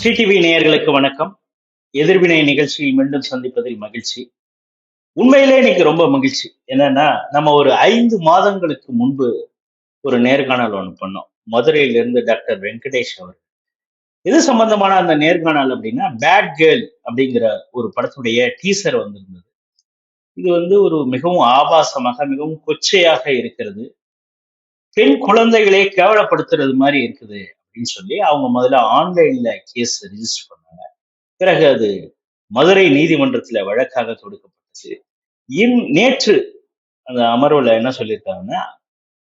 Sri TV நேயர்களுக்கு வணக்கம். எதிர்வினை நிகழ்ச்சியில் மீண்டும் சந்திப்பதில் மகிழ்ச்சி. உண்மையிலே இன்னைக்கு ரொம்ப மகிழ்ச்சி. என்னன்னா நம்ம ஒரு ஐந்து மாதங்களுக்கு முன்பு ஒரு நேர்காணல் ஒன்று பண்ணோம். மதுரையிலிருந்து டாக்டர் வெங்கடேஷ் அவர் எது சம்பந்தமான அந்த நேர்காணல் அப்படின்னா பேட் கேர்ள் அப்படிங்கிற ஒரு படத்துடைய டீசர் வந்திருந்தது. இது வந்து ஒரு மிகவும் ஆபாசமாக மிகவும் கொச்சையாக இருக்கிறது. பெண் குழந்தைகளை கேவலப்படுத்துறது மாதிரி இருக்குது. அப்படின்னு சொல்லி அவங்க முதல்ல ஆன்லைன்ல கேஸ் ரிஜிஸ்டர் பண்ணாங்க. பிறகு அது மதுரை நீதிமன்றத்தில் வழக்காக தொடுக்கப்பட்டுச்சு இன் நேற்று அந்த அமர்வுல என்ன சொல்லியிருக்காங்கன்னா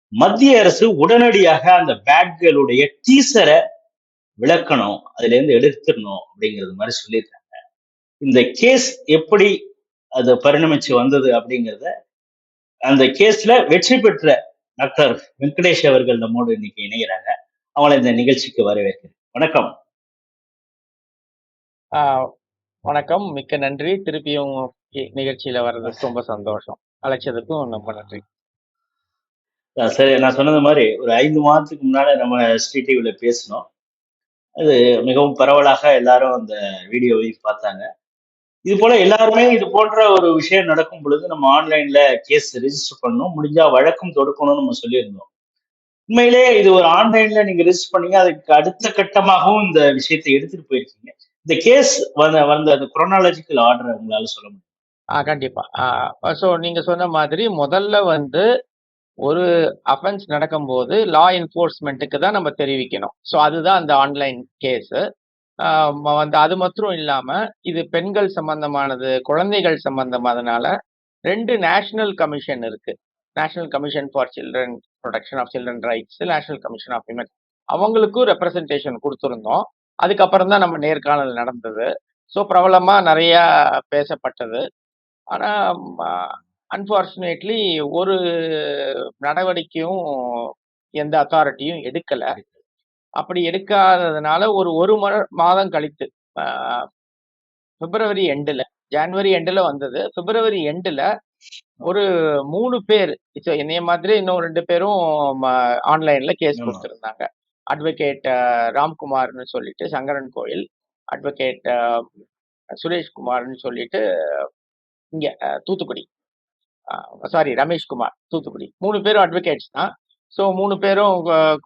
மத்திய அரசு உடனடியாக அந்த பேட்களுடைய டீசரை விளக்கணும் அதுல இருந்து எடுத்துடணும் அப்படிங்கிறது மாதிரி சொல்லியிருக்காங்க. இந்த கேஸ் எப்படி அது பரிணமிச்சு வந்தது அப்படிங்கிறத அந்த கேஸ்ல வெற்றி பெற்ற டாக்டர் வெங்கடேஷ் அவர்கள் நம்மோடு இன்னைக்கு இணைகிறாங்க. அவங்களை இந்த நிகழ்ச்சிக்கு வரவேற்கிறேன். வணக்கம். வணக்கம். மிக்க நன்றி. திருப்பியும் நிகழ்ச்சியில வர்றதுக்கு ரொம்ப சந்தோஷம். அழைச்சதுக்கும் ரொம்ப நன்றி. சரி. நான் சொன்னது மாதிரி ஒரு ஐந்து மாதத்துக்கு முன்னால நம்ம ஸ்ரீ டிவில பேசினோம். அது மிகவும் பரவலாக எல்லாரும் அந்த வீடியோவை பார்த்தாங்க. இது போல எல்லாருமே இது போன்ற ஒரு விஷயம் நடக்கும் பொழுது நம்ம ஆன்லைன்ல கேஸ் ரெஜிஸ்டர் பண்ணணும். முடிஞ்சா வழக்கும் தொடுக்கணும்னு நம்ம சொல்லியிருந்தோம். உண்மையிலே இது ஒரு ஆன்லைன்ல நீங்க ரிஜிஸ்டர் பண்ணீங்க. அதுக்கு அடுத்த கட்டமாகவும் இந்த விஷயத்தை எடுத்துட்டு போயிருக்கீங்க. இந்த கேஸ் வந்த வந்த அந்த குரோனாலஜிக்கல் ஆர்டர் உங்களால சொல்ல முடியும்? ஆ கண்டிப்பா. ஸோ நீங்க சொன்ன மாதிரி முதல்ல வந்து ஒரு அஃபென்ஸ் நடக்கும்போது லா என்ஃபோர்ஸ்மெண்ட்டுக்கு தான் நம்ம தெரிவிக்கணும். ஸோ அதுதான் அந்த ஆன்லைன் கேஸு வந்து அது மாத்திரம் இல்லாமல் இது பெண்கள் சம்பந்தமானது குழந்தைகள் சம்பந்தமானதுனால ரெண்டு நேஷனல் கமிஷன் இருக்கு. National commission for children protection of children rights national commission of women அவங்களுக்கும் ரெப்ரசன்டேஷன் கொடுத்துருந்தோம். அதுக்கப்புறம் தான் நம்ம நேர்காணல் நடந்தது. ஸோ பிரபலமாக நிறைய பேசப்பட்டது. ஆனால் அன்பார்ச்சுனேட்லி ஒரு நடவடிக்கையும் எந்த அத்தாரிட்டியும் எடுக்கலை. அப்படி எடுக்காததுனால ஒரு ஒரு மாதம் கழித்து பிப்ரவரி எண்டில் ஜான்வரி எண்டில் வந்தது. பிப்ரவரி எண்டில் ஒரு மூணு பேர். என்னைய மாதிரி இன்னும் ரெண்டு பேரும் ஆன்லைன்ல கேஸ். கொடுத்துருந்தாங்க. அட்வொகேட் ராம்குமார்னு சொல்லிட்டு சங்கரன் கோயில். அட்வொகேட் சுரேஷ் குமார்னு சொல்லிட்டு இங்க தூத்துக்குடி. சாரி ரமேஷ்குமார் தூத்துக்குடி. மூணு பேரும் அட்வொகேட்ஸ் தான். ஸோ மூணு பேரும்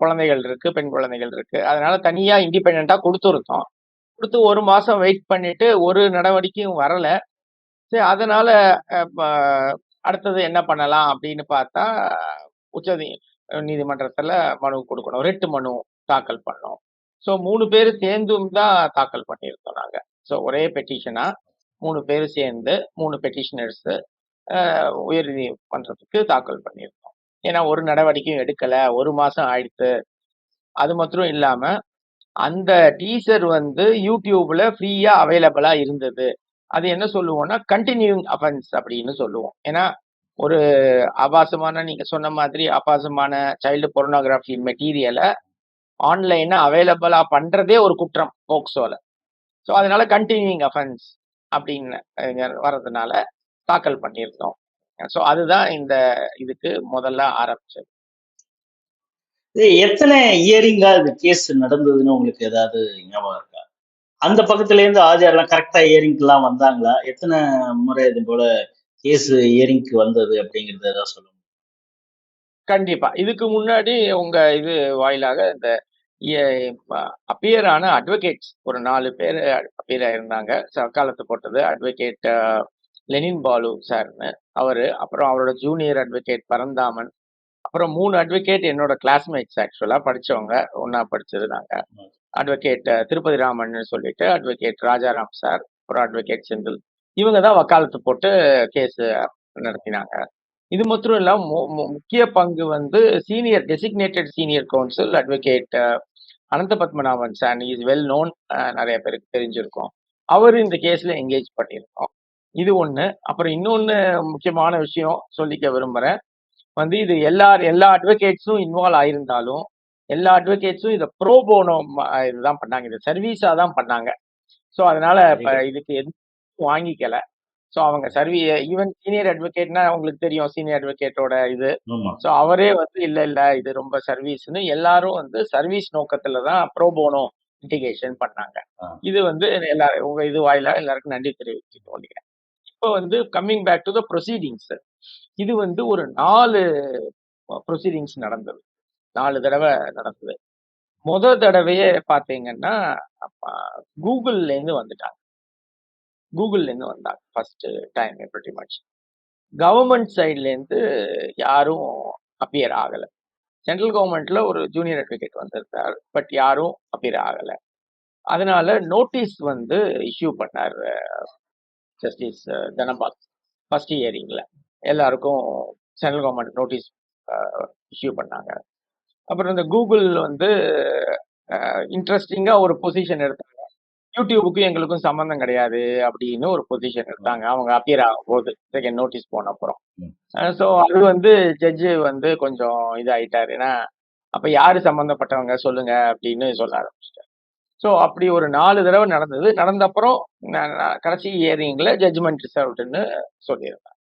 குழந்தைகள் இருக்கு பெண் குழந்தைகள் இருக்கு. அதனால தனியா இண்டிபெண்டா கொடுத்துருந்தோம். கொடுத்து ஒரு மாசம் வெயிட் பண்ணிட்டு ஒரு நடவடிக்கையும் வரல. சரி அதனால அடுத்தது என்ன பண்ணலாம் அப்படின்னு பார்த்தா உச்ச நீதிமன்றத்துல மனு கொடுக்கணும். ரெட்டு மனு தாக்கல் பண்ணோம். ஸோ மூணு பேர் சேர்ந்தும் தான் தாக்கல் பண்ணியிருந்தோம் நாங்க. ஸோ ஒரே பெட்டிஷனா மூணு பேர் சேர்ந்து மூணு பெட்டிஷனர்ஸ் உயர் நீதிமன்றத்துக்கு தாக்கல் பண்ணியிருந்தோம் ஏன்னா ஒரு நடவடிக்கையும் எடுக்கல. ஒரு மாசம் ஆயிடுத்து. அது மாத்திரம் இல்லாம அந்த டீசர் வந்து யூடியூப்ல ஃப்ரீயா அவைலபிளா இருந்தது. அது என்ன சொல்லுவோம்னா கண்டினியூங் அஃபென்ஸ் அப்படின்னு சொல்லுவோம். ஏன்னா ஒரு ஆபாசமான நீங்க சொன்ன மாதிரி ஆபாசமான சைல்டு பொர்னோகிராஃபி மெட்டீரியலை ஆன்லைனா அவைலபிளா பண்றதே ஒரு குற்றம் போக்சோல. ஸோ அதனால கண்டினியூங் அஃபென்ஸ் அப்படின்னு வர்றதுனால தாக்கல் பண்ணியிருந்தோம். ஸோ அதுதான் இந்த இதுக்கு முதல்ல ஆரம்பிச்சது. இது எத்தனை இயரிங்கா இது கேஸ் நடந்ததுன்னு உங்களுக்கு ஏதாவது ஞாபகம் இருக்கா? அந்த பக்கத்துல இருந்து ஆஜர்லாம் கரெக்டா இயரிங்க்கு வந்தாங்களா? எத்தனை முறை இது போல கேஸ் இயரிங்க்கு வந்தது அப்படிங்கறத ஏதாவது சொல்ல முடியும் கண்டிப்பா. இதுக்கு முன்னாடி உங்க இது வாயிலாக இந்த அப்பியர் ஆன அட்வொகேட்ஸ் ஒரு நாலு பேர் அப்பியர் ஆயிருந்தாங்க. சக்காலத்து போட்டது அட்வொகேட் லெனின் பாலு சார்னு. அவரு அப்புறம் அவரோட ஜூனியர் அட்வொகேட் பரந்தாமன். அப்புறம் மூணு அட்வொகேட் என்னோட கிளாஸ்மேட்ஸ் ஆக்சுவலா படிச்சவங்க. ஒண்ணா படிச்சது நாங்க. அட்வொகேட் திருப்பதி ராமன் சொல்லிட்டு அட்வொகேட் ராஜாராம் சார் அப்புறம் அட்வொகேட் செந்தில் இவங்க தான் வக்காலத்து போட்டு கேஸ் நடத்தினாங்க. இது மாத்திரம் இல்லாம முக்கிய பங்கு வந்து senior designated senior council advocate Anantha Padmanabhan sir. Is well known நிறைய பேருக்கு தெரிஞ்சிருக்கும். அவர் இந்த கேஸ்ல என்கேஜ் பண்ணியிருக்கோம். இது ஒண்ணு. அப்புறம் இன்னொன்னு முக்கியமான விஷயம் சொல்லிக்க விரும்புறேன். வந்து இது எல்லா எல்லா அட்வொகேட்ஸும் இன்வால்வ் ஆயிருந்தாலும் எல்லா அட்வொகேட்ஸும் இதை ப்ரோ போனோ இதுதான் பண்ணாங்க. இது சர்வீஸா தான் பண்ணாங்க. ஸோ அதனால இப்ப இதுக்கு எதுவும் வாங்கிக்கல. ஸோ அவங்க சர்வீ ஈவன் சீனியர் அட்வொகேட்னா அவங்களுக்கு தெரியும் சீனியர் அட்வொகேட்டோட இது. ஸோ அவரே வந்து இல்ல இல்ல இது ரொம்ப சர்வீஸ்னு எல்லாரும் வந்து சர்வீஸ் நோக்கத்துல தான் ப்ரோ போனோ லிட்டிகேஷன் பண்ணாங்க. இது வந்து எல்லாரும் உங்க இது வாயிலா எல்லாருக்கும் நன்றி தெரிவிச்சுட்டு கொள்கிறேன் இப்போ வந்து coming back to the proceedings இது வந்து ஒரு நாலு ப்ரொசீடிங்ஸ் நடந்தது. நாலு தடவை நடந்தது முதல் தடவையே பார்த்தீங்கன்னா கூகுள்லேருந்து வந்துட்டாங்க. கூகுள்லேருந்து வந்தாங்க ஃபஸ்ட்டு டைம் எப்படி மச் கவர்மெண்ட் சைட்லேருந்து யாரும் அப்பியர் ஆகலை. சென்ட்ரல் கவர்மெண்ட்ல ஒரு ஜூனியர் அட்வொகேட் வந்திருந்தார் பட் யாரும் அப்பியர் ஆகலை. அதனால நோட்டீஸ் வந்து இஷ்யூ பண்ணார் ஜஸ்டிஸ் தனபால் ஃபர்ஸ்ட் இயரிங்கில் எல்லாருக்கும் சென்ட்ரல் கவர்மெண்ட் நோட்டீஸ் இஷ்யூ பண்ணாங்க. அப்புறம் இந்த கூகுள் வந்து இன்ட்ரெஸ்டிங்கா ஒரு பொசிஷன் எடுத்தாங்க. யூடியூபுக்கும் எங்களுக்கும் சம்மந்தம் கிடையாது அப்படின்னு ஒரு பொசிஷன் எடுத்தாங்க. அவங்க அப்பியர் ஆகும் போது செகண்ட் நோட்டீஸ் போன அப்புறம். ஸோ அது வந்து ஜட்ஜு வந்து கொஞ்சம் இதாயிட்டாரு. ஏன்னா அப்ப யாரு சம்பந்தப்பட்டவங்க சொல்லுங்க அப்படின்னு சொல்ல ஆரம்பிச்சிட்டாரு. ஸோ அப்படி ஒரு நாலு தடவை நடந்தது. நடந்த அப்புறம் கடைசி இயரிங்ல ஜட்ஜ்மெண்ட் ரிசர்வ்டுன்னு சொல்லியிருந்தாங்க.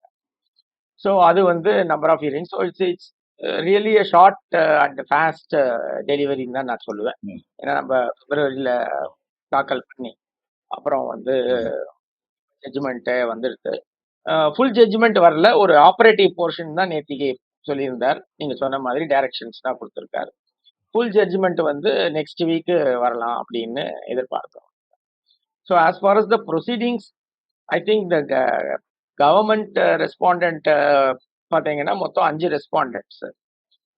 ஸோ அது வந்து number of hearing so it's it's really short and fast டெலிவரின்னு தான் நான் சொல்லுவேன். ஏன்னா நம்ம பிப்ரவரியில தாக்கல் பண்ணி அப்புறம் வந்து ஜட்ஜ்மெண்ட்டு வந்துடுது ஃபுல் ஜட்ஜ்மெண்ட் வரல. ஒரு ஆப்ரேட்டிவ் போர்ஷன் தான் நேத்திக்கு சொல்லியிருந்தார். நீங்க சொன்ன மாதிரி டைரக்ஷன்ஸ் தான் கொடுத்துருக்காரு. ஃபுல் ஜட்ஜ்மெண்ட் வந்து நெக்ஸ்ட் வீக் வரலாம் அப்படின்னு எதிர்பார்க்கிறோம். So as far as the proceedings I think the government respondent பார்த்தீங்கன்னா மொத்தம் அஞ்சு ரெஸ்பாண்டன்ட்ஸ்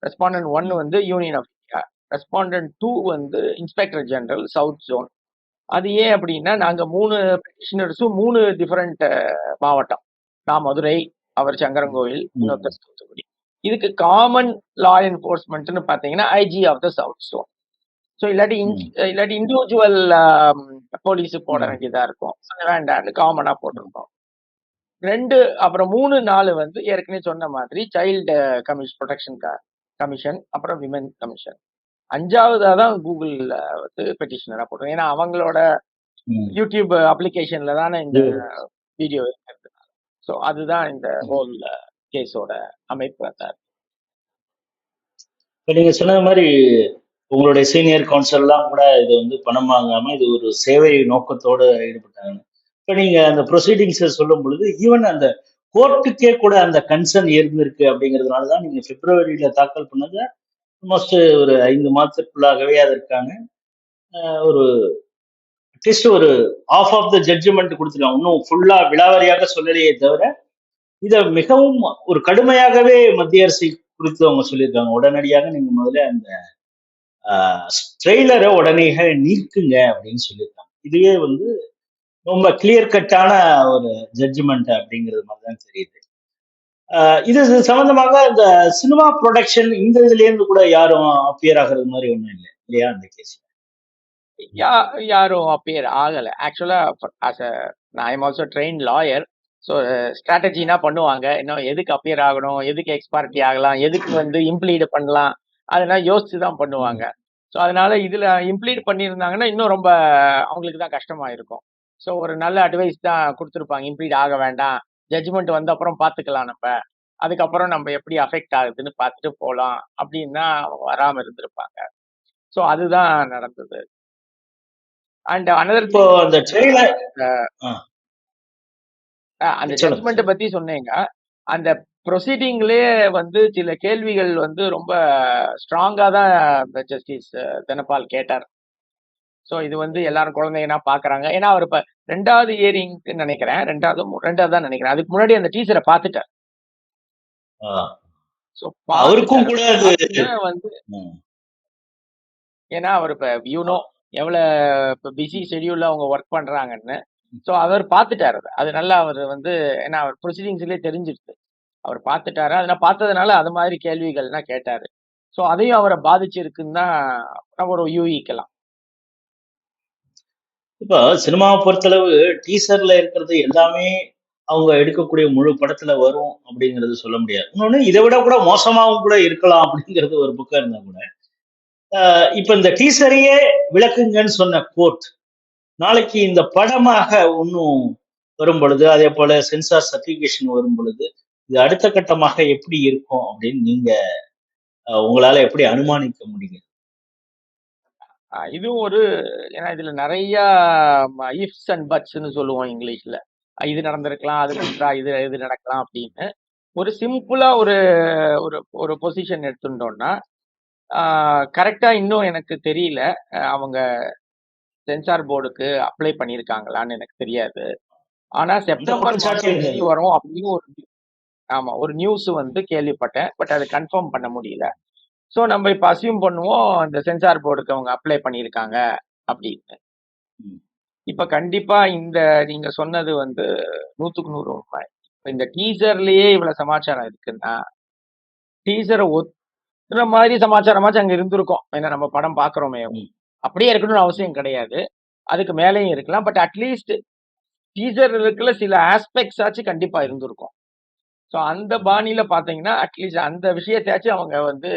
ரெஸ்பாண்டன்ட் ஒன் வந்து union of India respondent two வந்து இன்ஸ்பெக்டர் ஜெனரல் சவுத் ஜோன் அது ஏன் அப்படின்னா நாங்க மூணு பெட்டிஷனர்ஸும் மூணு டிஃபரெண்ட் மாவட்டம். நான் மதுரை அவர் சங்கரங்கோவில் இன்னொருத்தர் தூத்துக்குடி. இதுக்கு காமன் லா என்ஃபோர்ஸ்மெண்ட்னு பார்த்தீங்கன்னா IG of the south zone so இல்லாட்டி இல்லாட்டி இண்டிவிஜுவல் போலீஸ் போட ம். வேண்டியதா இருக்கும். வேண்டாம்னு காமனா போட்டிருக்கோம். ரெண்டு அப்புறம் மூணு நாலு வந்து ஏற்கனவே சொன்ன மாதிரி சைல்டு கமிஷன் ப்ரொடெக்ஷன் கமிஷன் அப்புறம் விமன் கமிஷன் அஞ்சாவதா தான் கூகுள் வந்து பெட்டிஷனரா போட்டோம் ஏன்னா அவங்களோட. யூடியூப் அப்ளிகேஷன்ல தானே இந்த வீடியோ இருக்கிறது ஸோ அதுதான் இந்த ஹோல் கேஸோட அமைப்பு அந்த இப்ப நீங்க சொன்ன மாதிரி உங்களுடைய சீனியர் கவுன்சில்லாம் கூட இது வந்து பணம் வாங்காம இது ஒரு சேவை நோக்கத்தோட ஈடுபட்டாங்க. இப்போ நீங்கள் அந்த ப்ரொசீடிங்ஸை சொல்லும் பொழுது ஈவன் அந்த கோர்ட்டுக்கே கூட அந்த கன்சர்ன் இருந்திருக்கு அப்படிங்கிறதுனால தான் நீங்கள் பிப்ரவரியில் தாக்கல் பண்ணது. ஆல்மோஸ்ட் ஒரு ஐந்து மாதத்துக்குள்ளாகவே அதற்கான ஒரு அட்லீஸ்ட் ஒரு ஆஃப் ஆஃப் த ஜட்ஜ்மெண்ட் கொடுத்துருக்காங்க இன்னும் ஃபுல்லாக விலாவரியாக சொல்லலையே தவிர இதை மிகவும் ஒரு கடுமையாகவே மத்திய அரசு குறித்து அவங்க சொல்லியிருக்காங்க. உடனடியாக நீங்கள் முதல்ல அந்த ட்ரெய்லரை உடனே நீக்குங்க அப்படின்னு சொல்லியிருக்காங்க. இதுவே வந்து ரொம்ப கிளியர் கட்டான ஒரு ஜட்ஜ்மெண்ட் அப்படிங்கிறது மாதிரி தான் தெரியுது இது சம்பந்தமாக இந்த சினிமா ப்ரொடக்ஷன் இந்த இதுல இருந்து கூட யாரும் அப்பியர் ஆகிறது மாதிரி ஒன்றும் இல்லை இல்லையா அந்த கேஸ் யா யாரும் அப்பியர் ஆகலை. ஆக்சுவலாக ஆஸ் அ நான் I'm also train lawyer so ஸ்ட்ராட்டஜினா பண்ணுவாங்க. இன்னும் எதுக்கு அப்பியர் ஆகணும் எதுக்கு எக்ஸ்பார்ட்டி ஆகலாம் எதுக்கு வந்து இம்ப்ளீட் பண்ணலாம் அதெல்லாம் யோசிச்சு தான் பண்ணுவாங்க. ஸோ அதனால இதில் இம்ப்ளீட் பண்ணியிருந்தாங்கன்னா இன்னும் ரொம்ப அவங்களுக்கு தான் கஷ்டமா இருக்கும் ஸோ ஒரு நல்ல அட்வைஸ் தான் கொடுத்துருப்பாங்க. இம்ப்ளீட் ஆக வேண்டாம். ஜட்ஜ்மெண்ட் வந்த அப்புறம் பார்த்துக்கலாம் நம்ம. அதுக்கப்புறம் நம்ம எப்படி அஃபெக்ட் ஆகுதுன்னு பார்த்துட்டு போகலாம் அப்படின்னு வராமல் இருந்திருப்பாங்க. ஸோ அதுதான் நடந்தது. அண்ட் அனதர் அந்த ட்ரெய்லர் அந்த சொல்லுங்க, ஜட்மெண்ட் பத்தி சொன்னீங்க. அந்த ப்ரொசீடிங்லயே வந்து சில கேள்விகள் வந்து ரொம்ப ஸ்ட்ராங்கா தான் ஜஸ்டிஸ் தனபால் கேட்டார். ஸோ இது வந்து எல்லாரும் குழந்தைங்கன்னா பாக்குறாங்க. ஏன்னா அவர் இப்ப ரெண்டாவது இயரிங் நினைக்கிறேன். ரெண்டாவது ரெண்டாவது தான் நினைக்கிறேன். அதுக்கு முன்னாடி அந்த டீச்சரை பார்த்துட்டார் அவருக்கும் கூட அது வந்து ஏன்னா அவர் இப்ப யூனோ எவ்வளவு இப்போ பிஸி ஷெடியூல்ல அவங்க ஒர்க் பண்றாங்கன்னு. ஸோ அவர் பார்த்துட்டாரு அதை. அது நல்லா அவர் வந்து ஏன்னா அவர் ப்ரொசீடிங்ஸ்லேயே தெரிஞ்சிருச்சு. அவர் பார்த்துட்டாரு அதெல்லாம் பார்த்ததுனால அது மாதிரி கேள்விகள்லாம் கேட்டாரு. ஸோ அதையும் அவரை பாதிச்சிருக்குன்னு தான் நம்ம ஒரு யூகிக்கலாம். இப்போ சினிமாவை பொறுத்தளவு டீசர்ல இருக்கிறது எல்லாமே அவங்க எடுக்கக்கூடிய முழு படத்துல வரும் அப்படிங்கிறது சொல்ல முடியாது. இன்னொன்னு இதை விட கூட மோசமாகவும் கூட இருக்கலாம் அப்படிங்கிறது ஒரு புக்கா இருந்தா கூட ஆஹ் இப்ப இந்த டீசரையே விளக்குங்கன்னு சொன்ன கோர்ட் நாளைக்கு இந்த படமாக ஒன்றும் வரும் பொழுது அதே போல சென்சார் சர்டிபிகேஷன் வரும் பொழுது இது அடுத்த கட்டமாக எப்படி இருக்கும் அப்படின்னு நீங்க உங்களால எப்படி அனுமானிக்க முடியும்? இதுவும் ஒரு ஏன்னா இதுல நெறையா இஃப்ஸ் அண்ட் பட்ஸ்ன்னு சொல்லுவோம் இங்கிலீஷ்ல. இது நடந்திருக்கலாம், அது நடந்தா இது இது நடக்கலாம் அப்படின்னு. ஒரு சிம்பிளா ஒரு ஒரு ஒரு பொசிஷன் எடுத்துட்டோம்னா, ஆ கரெக்ட்டா இன்னும் எனக்கு தெரியல. அவங்க சென்சார் போர்டுக்கு அப்ளை பண்ணியிருக்காங்களான்னு எனக்கு தெரியாது. ஆனா செப்டம்பர் வரும் அப்படின்னு ஒரு ஆமா. ஒரு நியூஸ் வந்து கேள்விப்பட்டேன். பட் அது கன்ஃபார்ம் பண்ண முடியல. ஸோ நம்ம இப்ப அஸ்யூம் பண்ணுவோம், இந்த சென்சார் போர்டுக்கு அவங்க அப்ளை பண்ணியிருக்காங்க அப்படின்னு. இப்ப கண்டிப்பா இந்த நீங்க சொன்னது வந்து 100க்கு 100 உண்மை. இப்ப இந்த டீசர்லயே இவ்வளவு சமாச்சாரம் இருக்குன்னா, டீசர ஒத்துற மாதிரி சமாச்சாரமாச்சும் அங்க இருந்திருக்கும். ஏன்னா நம்ம படம் பார்க்கிறோமே. அப்படியே இருக்கணும்னு அவசியம் கிடையாது. அதுக்கு மேலயும் இருக்கலாம். பட் அட்லீஸ்ட் டீசர் இருக்குல சில ஆஸ்பெக்ட்ஸ் ஆச்சும் கண்டிப்பா இருந்திருக்கும். ஸோ அந்த பாணியில பார்த்தீங்கன்னா, அட்லீஸ்ட் அந்த விஷயத்தையாச்சும் அவங்க வந்து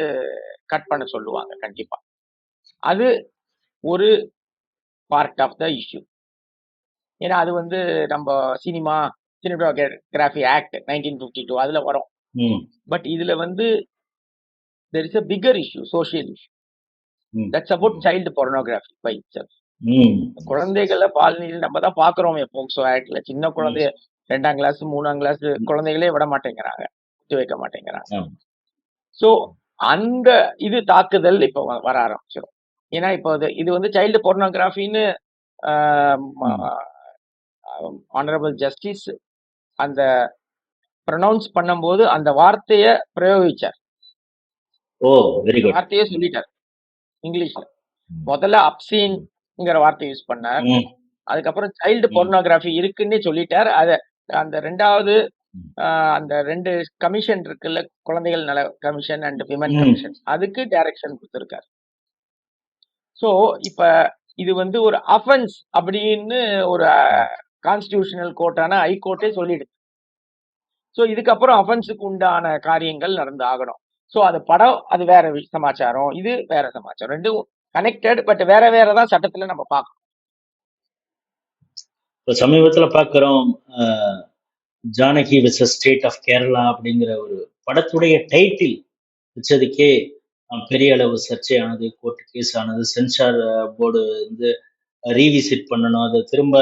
கட் பண்ண சொல்லுவாங்க கண்டிப்பா. அது ஒரு பார்ட் ஆஃப் த இஷ்யூ. ஏன்னா அது வந்து நம்ப சினிமா சினிமாட்டோகிராஃபி ஆக்ட் 1952 அதுல வரும். பட் இதுல வந்து there is a bigger issue, social issue. That's about child pornography by. குழந்தைகள பாலியல் நம்ம தான் பார்க்கிறோமே போக்சோ ஆக்ட்ல. சின்ன. குழந்தைய 2ஆம் கிளாஸ், 3ஆம் கிளாஸ். குழந்தைகளே விட மாட்டேங்கிறாங்க. குத்தி வைக்க மாட்டேங்கிறாங்க. ஸோ அந்த இது தாக்குதல் இப்ப வர ஆரம்பிச்சிரும். ஏன்னா இப்போ இது வந்து சைல்ட் போர்னோகிராஃபின்னு ஆ ம ம். ஹானரபிள் ஜஸ்டிஸ் அந்த ப்ரொனவுன்ஸ் பண்ணும்போது அந்த வார்த்தைய பிரயோகிச்சார். ஓ! Very good. வார்த்தையே சொல்லிட்டார். இங்கிலீஷ்ல. முதல்ல அப்சீன்ங்கிற வார்த்தை யூஸ் பண்ணார். அதுக்கப்புறம் சைல்ட். போர்னோகிராஃபி இருக்குன்னே சொல்லிட்டார். அத அந்த 2வது ம். ஆ அந்த 2 கமிஷன் இருக்குல்ல, குழந்தைகள் நல கமிஷன் அண்ட் விமன். கமிஷன். அதுக்கு டைரக்ஷன் குடுத்திருக்கார். ஸோ இப்ப இது வந்து ஒரு அஃபென்ஸ் அப்படின்னு ஒரு கான்ஸ்டிடியூஷனல் கோர்ட்டான ஹை கோர்ட்டே சொல்லிடுது. ஸோ இதுக்கப்புறம் அஃபென்ஸ்க்கு உண்டான காரியங்கள் நடந்து ஆகணும். ஸோ அது படம் அது வேற சமாச்சாரம். இது வேற சமாச்சாரம். 2ம் கனெக்டட் பட் வேற வேற தான் சட்டத்துல நம்ம பார்க்கணும். இப்போ சமீபத்தில் பார்க்குறோம் Janaki vs state of Kerala அப்படிங்கிற ஒரு படத்துடைய டைட்டில் வச்சதுக்கே பெரிய அளவு சர்ச்சையானது, கோர்ட் கேஸ் ஆனது, சென்சார் போர்டு வந்து ரீவிசிட் பண்ணணும். அதை திரும்ப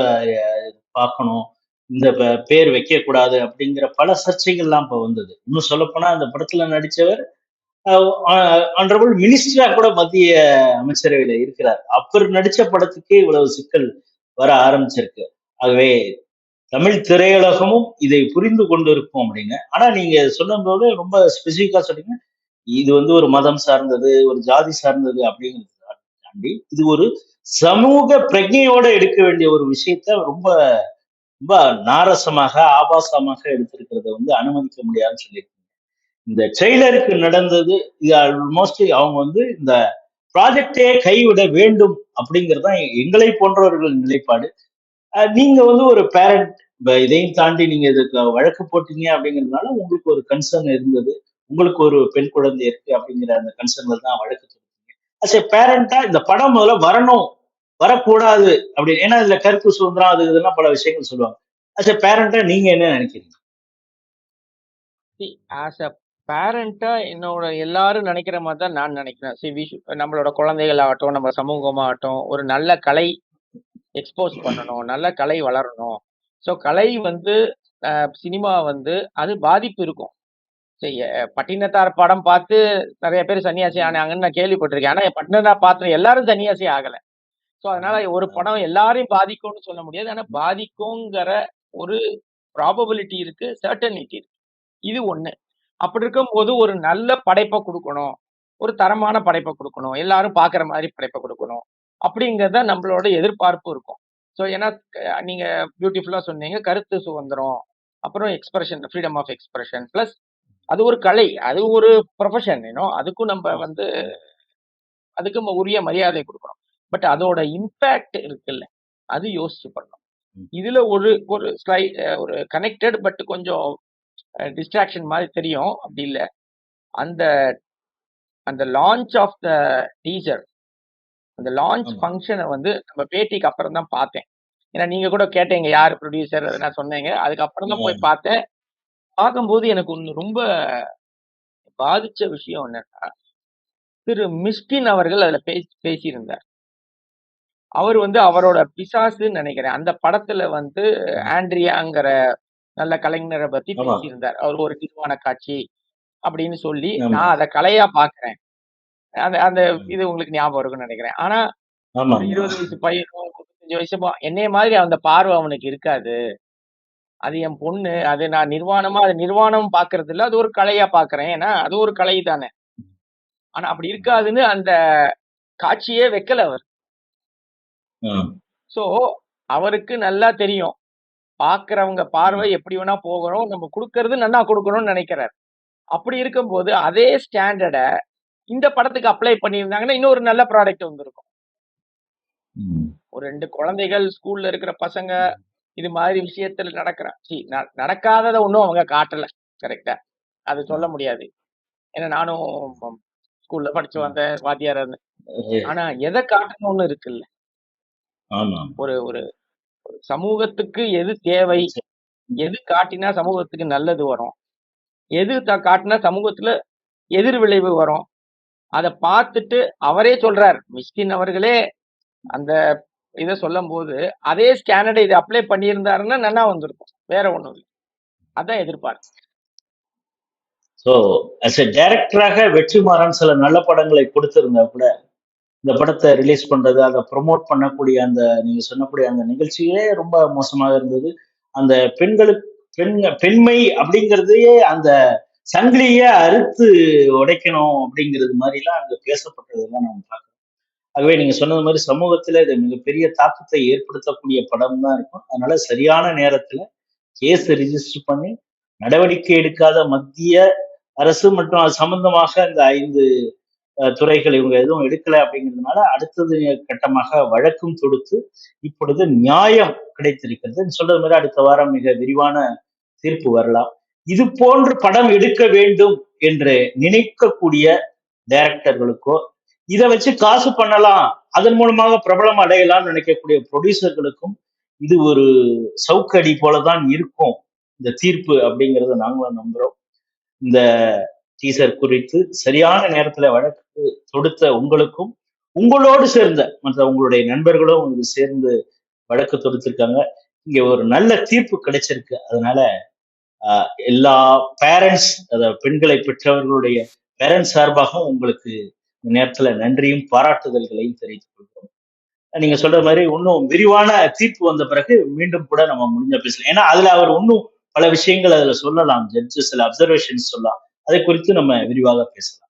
பார்க்கணும். இந்த பேர் வைக்கக்கூடாது அப்படிங்கிற பல சர்ச்சைகள்லாம் இப்போ வந்தது. இன்னும் சொல்லப்போனால் அந்த படத்தில் நடித்தவர் அ மினிஸ்டராக மினிஸ்டரா கூட மத்திய அமைச்சரவையில் இருக்கிறார். அவர் நடித்த படத்துக்கே இவ்வளவு சிக்கல் வர ஆரம்பிச்சிருக்கு. ஆகவே தமிழ் திரையுலகமும் இதை புரிந்து கொண்டிருக்கும் அப்படின்னு. ஆனா நீங்க சொல்லும்போது ரொம்ப ஸ்பெசிஃபிக்கா சொன்னீங்க. இது வந்து ஒரு மதம் சார்ந்தது, ஒரு ஜாதி சார்ந்தது அப்படிங்கிறது தாண்டி, இது ஒரு சமூக பிரஜையோட எடுக்க வேண்டிய ஒரு விஷயத்த ரொம்ப ரொம்ப நாரசமாக, ஆபாசமாக எடுத்திருக்கிறத வந்து அனுமதிக்க முடியாதுன்னு சொல்லியிருக்கீங்க. இந்த ட்ரெய்லருக்கு நடந்தது இது ஆல்மோஸ்ட்லி அவங்க வந்து இந்த ப்ராஜெக்டே கைவிட வேண்டும் அப்படிங்கிறது தான் எங்களை போன்றவர்களின் நிலைப்பாடு. நீங்க வந்து ஒரு பேரண்ட் இதையும் தாண்டி நீங்க இதுக்கு வழக்கு போட்டீங்க அப்படிங்கிறதுனால உங்களுக்கு ஒரு கன்சர்ன் இருந்தது. உங்களுக்கு ஒரு பெண் குழந்தை இருக்கு அப்படிங்கிற அந்த கன்சர்ன்ல தான் வழக்கு தொடுத்தீங்க. அஸ் எ பேரண்ட்டா இந்த படம் முதல்ல வரணும், வரக்கூடாது அப்படி ஏன்னா இதுல கருப்பு சுதந்திரம் அது இதெல்லாம் பல விஷயங்கள் சொல்லுவாங்க. அஸ் எ பேரண்ட்டா நீங்க என்ன நினைக்கிறீங்க? சி ஆஸ் அ பேரண்ட்டா என்னோட எல்லாரும் நினைக்கிற மாதிரி தான் நான் நினைக்கிறேன். சி விஷ் நம்மளோட குழந்தைகள் ஆகட்டும், நம்ம சமூகமாகட்டும், ஒரு நல்ல கலை எக்ஸ்போஸ் பண்ணணும். நல்ல கலை வளரணும். ஸோ கலை வந்து சினிமா வந்து அது பாதிப்பு இருக்கும். சரி பட்டினத்தார் படம் பார்த்து நிறைய பேர் சன்னியாசி ஆனாங்கன்னு நான் கேள்விப்பட்டிருக்கேன். ஆனால் பட்டினத்தார் பார்த்து எல்லாரும் சன்னியாசி ஆகலை ஸோ அதனால ஒரு படம் எல்லாரையும் பாதிக்கும்னு சொல்ல முடியாது. ஆனால் பாதிக்குங்கிற ஒரு ப்ராபபிலிட்டி இருக்கு, சர்டனிட்டி இருக்கு. இது ஒன்று அப்படி இருக்கும்போது ஒரு நல்ல படைப்பை கொடுக்கணும் ஒரு தரமான படைப்பை கொடுக்கணும் எல்லாரும் பார்க்குற மாதிரி படைப்பை கொடுக்கணும் அப்படிங்கிறது நம்மளோட எதிர்பார்ப்பு இருக்கும். ஸோ ஏன்னா நீங்க பியூட்டிஃபுல்லா சொன்னீங்க. கருத்து சுதந்திரம், அப்புறம் expression freedom of expression plus அது ஒரு கலை. அது ஒரு புரொஃபஷன் நோ அதுக்கும் நம்ப வந்து அதுக்கு உரிய மரியாதை குடுக்கணும். பட் அதோட இம்பாக்ட் இருக்குல்ல, அது யோசிச்சு பண்ணணும். இதுல ஒரு ஒரு ஸ்லை ஒரு கனெக்டட் பட் கொஞ்சம் டிஸ்ட்ராக்ஷன் மாரி தெரியும். அப்படி இல்ல. அந்த அந்த லான்ச் ஆஃப் த டீசர் அந்த லான்ச் ஆமா. ஃபங்ஷன வந்து நம்ம பேட்டிக்கு அப்புறம் தான் பார்த்தேன். ஏன்னா நீங்க கூட கேட்டீங்க யார் புரொடியூசர் நான் சொன்னேங்க. அதுக்கப்புறம் தான் போய். பார்த்தேன். பார்க்கும்போது எனக்கு ஒண்ணு ரொம்ப பாதிச்ச விஷயம் என்னன்னா, திரு மிஷ்கின் அவர்கள் அதுல பேசி பேசியிருந்தார். அவர் வந்து அவரோட பிசாசுன்னு நினைக்கிறேன் அந்த படத்துல வந்து ஆண்ட்ரியாங்கிற நல்ல கலைஞரை பத்தி. பேசியிருந்தார் அவர் ஒரு நிர்வாண காட்சி அப்படின்னு சொல்லி. நான் அதை கலையா பாக்குறேன் அந்த அந்த. இது உங்களுக்கு ஞாபகம் இருக்கும்னு நினைக்கிறேன். ஆனா இருபது வயசு பையனோ முப்பத்தஞ்சு வயசு என்னைய மாதிரி அந்த பார்வை அவனுக்கு இருக்காது. அது என் பொண்ணு அது நான் நிர்வாணமா அது நிர்வாணம் பாக்குறது இல்ல அது ஒரு கலையா பாக்குறேன். ஏன்னா அது ஒரு கலை தானே. ஆனா அப்படி இருக்காதுன்னு அந்த காட்சியே வைக்கல அவர். சோ அவருக்கு நல்லா தெரியும். பாக்குறவங்க பார்வை எப்படி வேணா போகணும். நம்ம கொடுக்கறது நல்லா கொடுக்கணும்னு நினைக்கிறார். அப்படி இருக்கும்போது அதே ஸ்டாண்டர்ட இந்த படத்துக்கு அப்ளை பண்ணியிருந்தாங்கன்னா இன்னொரு நல்ல ப்ராடக்ட் வந்திருக்கும். ஒரு ரெண்டு குழந்தைகள் ஸ்கூல்ல இருக்கிற பசங்க இது மாதிரி விஷயத்துல நடக்கிற. சி நடக்காததை ஒன்றும் அவங்க காட்டல. கரெக்டா அது சொல்ல முடியாது. ஏன்னா நானும் ஸ்கூல்ல படிச்சு வந்த வாத்தியாரா ஆனா எதை காட்டணும்னு இருக்குல்ல. ஆமா ஒரு ஒரு ஒரு சமூகத்துக்கு எது தேவை எது காட்டினா சமூகத்துக்கு நல்லது வரும் எது காட்டினா சமூகத்துல எதிர் விளைவு வரும் அதை பார்த்துட்டு அவரே சொல்றார் மிஸ்கின் அவர்களே அந்த இதை சொல்லும் போது அதே ஸ்கேனடை இதை அப்ளை பண்ணியிருந்தாருன்னா நல்லா வந்திருக்கும் வேற ஒன்றும் இல்லை. அதான் எதிர்பார்ப்பு. ஸோ அஸ் எ டைரக்டராக வெற்றிமாறன் சில நல்ல படங்களை கொடுத்திருந்தா கூட இந்த படத்தை ரிலீஸ் பண்றது அதை ப்ரொமோட் பண்ணக்கூடிய அந்த நீங்க சொன்னக்கூடிய அந்த நிகழ்ச்சியே ரொம்ப மோசமாக இருந்தது. அந்த பெண்களுக்கு பெண் பெண்மை அப்படிங்கிறதையே அந்த சங்கிலிய அறுத்து உடைக்கணும் அப்படிங்கிறது மாதிரிலாம் அங்க பேசப்பட்டதெல்லாம் நம்ம பார்க்கணும் ஆகவே நீங்க சொன்னது மாதிரி சமூகத்துல இது மிகப்பெரிய தாக்கத்தை ஏற்படுத்தக்கூடிய படம் தான் இருக்கும். அதனால சரியான நேரத்துல கேஸ் ரிஜிஸ்டர் பண்ணி நடவடிக்கை எடுக்காத மத்திய அரசு மற்றும் அது சம்பந்தமாக இந்த ஐந்து துறைகள் இவங்க எதுவும் எடுக்கலை அப்படிங்கிறதுனால அடுத்தது கட்டமாக வழக்கும் தொடுத்து இப்பொழுது நியாயம் கிடைத்திருக்கிறது. சொல்றது மாதிரி அடுத்த வாரம் மிக விரிவான தீர்ப்பு வரலாம். இது போன்று படம் எடுக்க வேண்டும் என்று நினைக்கக்கூடிய டைரக்டர்களுக்கோ இதை வச்சு காசு பண்ணலாம் அதன் மூலமாக பிரபலம் அடையலாம்னு நினைக்கக்கூடிய ப்ரொடியூசர்களுக்கும் இது ஒரு சவுக்கடி போலதான் இருக்கும். இந்த தீர்ப்பு அப்படிங்கறத நாங்களும் நம்புறோம். இந்த டீசர் குறித்து சரியான நேரத்துல வழக்கு தொடுத்த உங்களுக்கும் உங்களோடு சேர்ந்த மற்ற உங்களுடைய நண்பர்களும் இது சேர்ந்து வழக்கு தொடுத்திருக்காங்க. இங்க ஒரு நல்ல தீர்ப்பு கிடைச்சிருக்கு. அதனால எல்லா பேரண்ட்ஸ் அதாவது பெண்களை பெற்றவர்களுடைய பேரண்ட்ஸ் சார்பாக உங்களுக்கு இந்த நேரத்துல நன்றியும் பாராட்டுதல்களையும் தெரிவித்துக் கொள்கிறோம். நீங்க சொல்ற மாதிரி இன்னும் விரிவான தீர்ப்பு வந்த பிறகு மீண்டும் கூட நம்ம முடிஞ்ச பேசலாம். ஏன்னா அதுல அவர் இன்னும் பல விஷயங்கள் அதுல சொல்லலாம். ஜட்ஜு சில அப்சர்வேஷன்ஸ் சொல்லலாம். அதை குறித்து நம்ம விரிவாக பேசலாம்.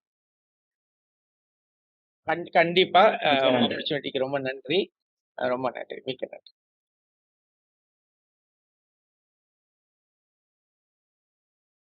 கண்- கண்டிப்பா. ஆப்பர்ச்சுனிட்டிக்கு ரொம்ப நன்றி. ரொம்ப நன்றி. மிக்க நன்றி.